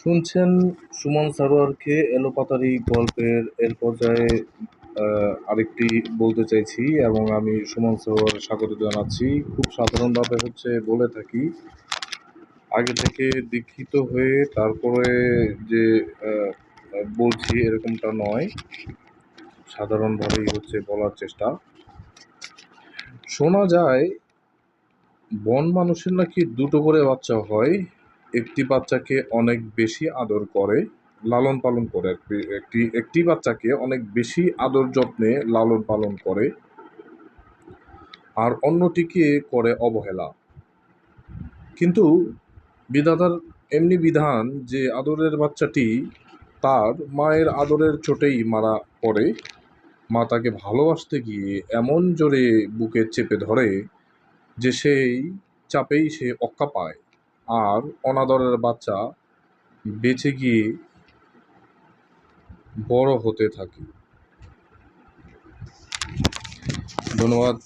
শুনছেন সুমন সারোয়ারকে এলোপাতাড়ি গল্পের এর পর্যায়ে আরেকটি বলতে চাইছি এবং আমি সুমন সারোয়ার স্বাগত জানাচ্ছি। খুব সাধারণভাবে হচ্ছে বলে থাকি, আগে থেকে দীক্ষিত হয়ে তারপরে যে বলছি এরকমটা নয়, সাধারণভাবেই হচ্ছে বলার চেষ্টা। শোনা যায়, বন মানুষের নাকি দুটো করে বাচ্চা হয় একটি বাচ্চাকে অনেক বেশি আদর করে, লালন পালন করে, একটি একটি বাচ্চাকে অনেক বেশি আদর যত্নে লালন পালন করে, আর অন্যটিকে করে অবহেলা। কিন্তু বিধাতার এমনি বিধান যে আদরের বাচ্চাটি তার মায়ের আদরের চোটেই মারা পড়ে, মা তাকে ভালোবাসতে গিয়ে এমন জোরে বুকে চেপে ধরে যে সেই চাপেই সে অক্কা পায়। আর অনাদরের বাচ্চা বেঁচে গিয়ে বড় হতে থাকে। ধন্যবাদ।